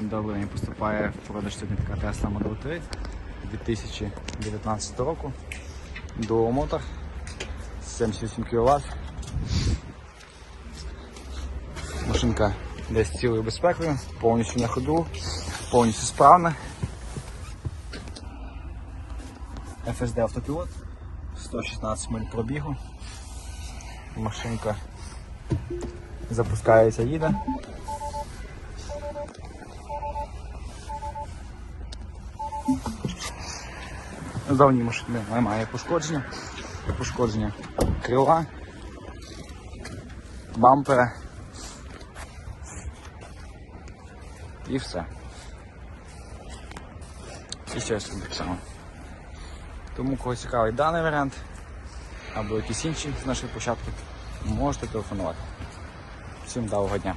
Добре, мені поступає в продаж сьогодні така Tesla Model 3 2019 року. Dual мотор 78 кВт. Машинка десь цілою безпекою, повністю на ходу, повністю справна. FSD автопілот, 116 миль пробігу. Машинка запускається, їде. Зовні машини немає пошкодження. Пошкодження крила, бампера і все. І ще щось так само. Тому кого цікавий даний варіант або якісь інші з нашої площадки, можете телефонувати. Всім доброго дня.